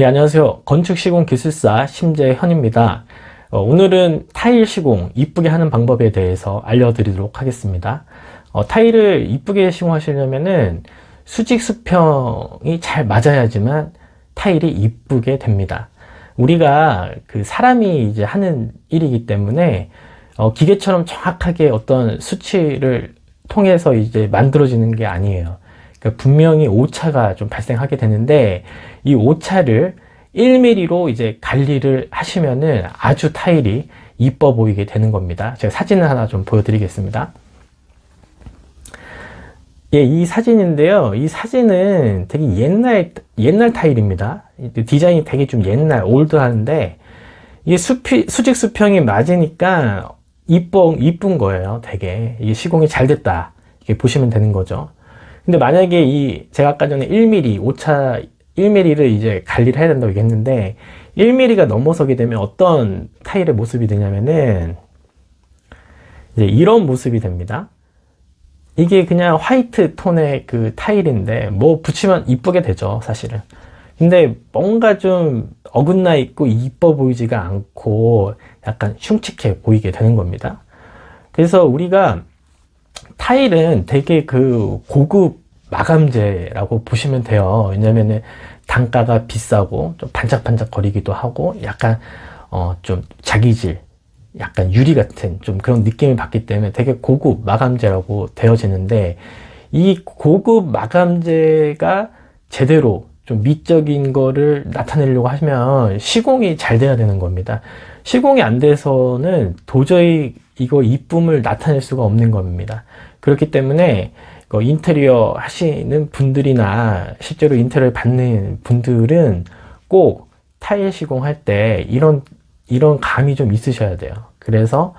예, 안녕하세요. 건축시공기술사 심재현입니다. 어, 오늘은 타일 시공 이쁘게 하는 방법에 대해서 알려드리도록 하겠습니다. 어, 타일을 이쁘게 시공하시려면은 수직 수평이 잘 맞아야지만 타일이 이쁘게 됩니다. 우리가 그 사람이 이제 하는 일이기 때문에 어, 기계처럼 정확하게 어떤 수치를 통해서 이제 만들어지는 게 아니에요. 그러니까 분명히 오차가 좀 발생하게 되는데 이 오차를 1mm로 이제 관리를 하시면은 아주 타일이 이뻐 보이게 되는 겁니다. 제가 사진을 하나 좀 보여드리겠습니다. 예, 이 사진인데요. 이 사진은 되게 옛날, 옛날 타일입니다. 디자인이 되게 좀 옛날, 올드한데, 이게 수피, 수직 수평이 맞으니까 이뻐, 이쁜 거예요. 되게. 이게 시공이 잘 됐다. 이렇게 보시면 되는 거죠. 근데 만약에 이, 제가 아까 전에 1mm, 오차 1mm를 이제 관리를 해야 된다고 얘기했는데, 1mm가 넘어서게 되면 어떤 타일의 모습이 되냐면은, 이제 이런 모습이 됩니다. 이게 그냥 화이트 톤의 그 타일인데 뭐 붙이면 이쁘게 되죠 사실은 근데 뭔가 좀 어긋나 있고 이뻐 보이지가 않고 약간 흉측해 보이게 되는 겁니다 그래서 우리가 타일은 되게 그 고급 마감재라고 보시면 돼요 왜냐면은 단가가 비싸고 좀 반짝반짝 거리기도 하고 약간 어 좀 자기질 약간 유리 같은 좀 그런 느낌을 받기 때문에 되게 고급 마감재라고 되어지는데 이 고급 마감재가 제대로 좀 미적인 거를 나타내려고 하면 시공이 잘 돼야 되는 겁니다. 시공이 안 돼서는 도저히 이거 이쁨을 나타낼 수가 없는 겁니다. 그렇기 때문에 인테리어 하시는 분들이나 실제로 인테리어를 받는 분들은 꼭 타일 시공할 때 이런 이런 감이 좀 있으셔야 돼요. 그래서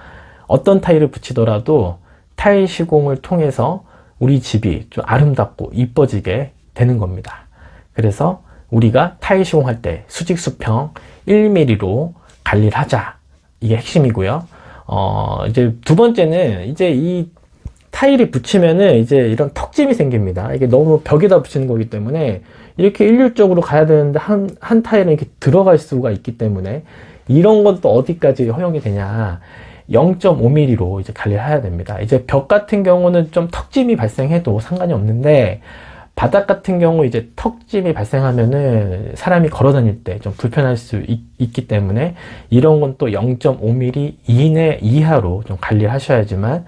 어떤 타일을 붙이더라도 타일 시공을 통해서 우리 집이 좀 아름답고 이뻐지게 되는 겁니다. 그래서 우리가 타일 시공할 때 수직 수평 1mm로 관리를 하자. 이게 핵심이고요. 어, 이제 두 번째는 이제 이 타일이 붙이면은 이제 이런 턱짐이 생깁니다. 이게 너무 벽에다 붙이는 거기 때문에 이렇게 일률적으로 가야 되는데 한, 한 타일은 이렇게 들어갈 수가 있기 때문에 이런 건또 어디까지 허용이 되냐. 0.5mm로 이제 관리를 해야 됩니다. 이제 벽 같은 경우는 좀 턱짐이 발생해도 상관이 없는데 바닥 같은 경우 이제 턱짐이 발생하면은 사람이 걸어 다닐 때 좀 불편할 수 있, 기 때문에 이런 건 또 0.5mm 이내 이하로 좀 관리를 하셔야지만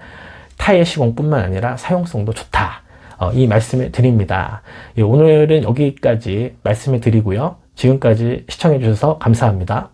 타일 시공뿐만 아니라 사용성도 좋다. 어, 이 말씀을 드립니다. 예, 오늘은 여기까지 말씀을 드리고요. 지금까지 시청해 주셔서 감사합니다.